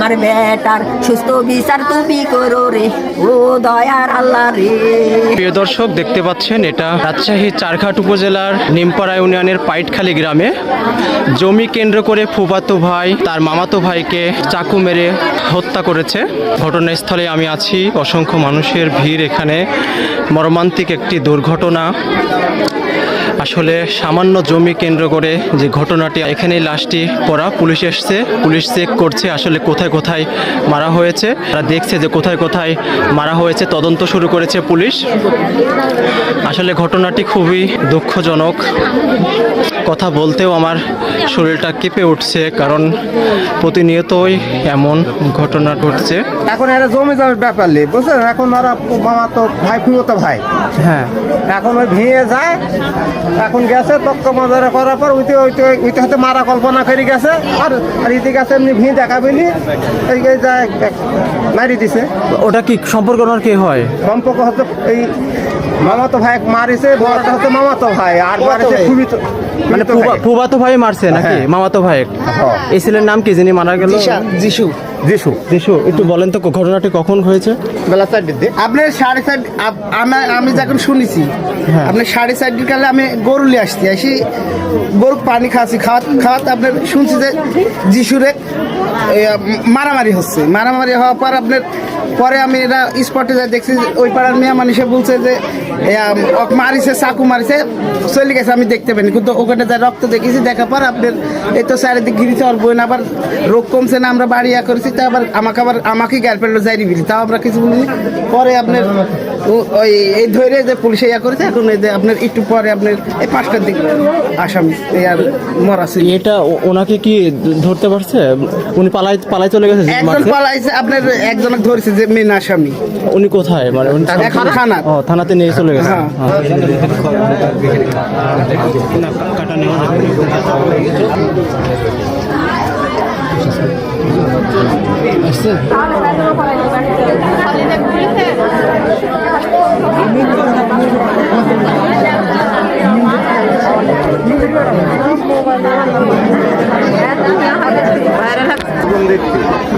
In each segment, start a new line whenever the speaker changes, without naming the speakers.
আমার বেটার, সুস্থ বিচার তুমি করো রে। ও দয়ার আল্লাহ রে।
প্রিয় দর্শক, দেখতে পাচ্ছেন, এটা রাজশাহী চারঘাট উপজেলার নিমপাড়া ইউনিয়নের পাইটখালী গ্রামে। জমি কেন্দ্র করে ফুফাতো ভাই, তার মামাতো ভাইকে চাকু মেরে হত্যা করেছে। ঘটনাস্থলে আমি আছি। অসংখ্য মানুষের ভিড় এখানে। মর্মান্তিক একটি দুর্ঘটনা। আসলে সামান্য জমি কেন্দ্র করে যে ঘটনাটি এখানে লাশটি পড়া। পুলিশ এসছে পুলিশ চেক করছে আসলে কোথায় কোথায় মারা হয়েছে। তারা দেখছে যে কোথায় কোথায় মারা হয়েছে তদন্ত শুরু করেছে পুলিশ। আসলে ঘটনাটি খুবই দুঃখজনক। কথা বলতেও আমার শরীরটা কেঁপে উঠছে কারণ প্রতিনিয়তই এমন ঘটনা ঘটছে।
এখন এটা জমি জমির ব্যাপার নেই বুঝছেন এখন ওরা মামা তো ভাই ফুমতো ভাই।
হ্যাঁ।
এখন ওই ভেঙে যায় এখন গেছে তক্ক মজারে করার পর উইতে উইতে উইতে হয়তো মারা কল্পনা করে গেছে। আর আর ইতে গেছে এমনি ভিঁ দেখা পেলি। এই যায় মারি দিছে।
ওটা কি সম্পর্ক ওনার কে হয়?
সম্পর্ক হতো এই মামাতো ভাই মারিছে বড়টা হতো মামাতো ভাই আর মারিছে খুবই
মানে ফুবা- ফুবাতো ভাই। মারছে নাকি?
হ্যাঁ।
মামাতো ভাই।
হ্যাঁ।
এই ছেলের নাম কি যিনি মারা গেল?
যিশু। যিশু
দিশু একটু বলেন তো ঘটনাটি কখন হয়েছে?
বেলা চারটে দিয়ে
আপনার সাড়ে চার আপ- আমি যখন শুনেছি
হ্যাঁ।
আপনার সাড়ে চারটির কালে আমি গরু নিয়ে আসছি আসি গরু পানি খাচ্ছি খাওয়াত খাওয়াত আপনার শুনছি যে যিশুরে মারামারি হচ্ছে। মারামারি হওয়ার পর আপনার পরে আমি এরা স্পটে যাই দেখছি যে ওই পাড়ার মেয়ে মানুষে বলছে যে মারিছে চাকু মারিছে চলে গেছে আমি দেখতে পাইনি। কিন্তু ওখানে যা রক্ত দেখেছি দেখার পর আপনার এই তো চারিদিক ঘিরেছে ওর বোন আবার রোগ কমছে না আমরা বাড়ি ইয়া করেছি। তা আবার আমাকে আবার আমাকে গার্লফ্রেন্ডও যাই দিবি তাও আমরা কিছু বলি। পরে আপনার ওই এই ধরে যে পুলিশে ইয়া করেছে এখন এই যে আপনার একটু পরে আপনার এই পাঁচটার দিকে আসামি আর মরাছে
এটা ও- ওনাকে কি ধরতে পারছে? উনি পালাই পালাই চলে গেছে
একজন পালাইছে আপনার একজন ধরেছে যে মেন আসামি।
উনি কোথায়? মানে উনি
এখন থানা।
ও থানাতে নিয়ে চলে গেছে।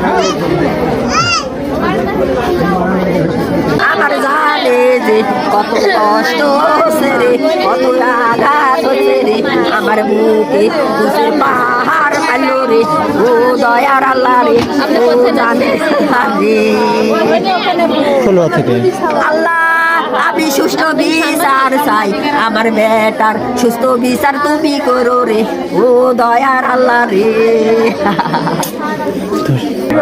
হ্যাঁ।
আমার জানে যে কত কষ্ট হচ্ছে রে কত আঘাত হচ্ছে রে আমার বুকে বুঝে পাহাড় পাইলো রে ও দয়ার আল্লাহ রে ও জানে আল্লাহ আমি সুস্থ বিচার চাই। আমার বেটার সুস্থ বিচার তুমি করো রে। ও দয়ার আল্লাহ রে।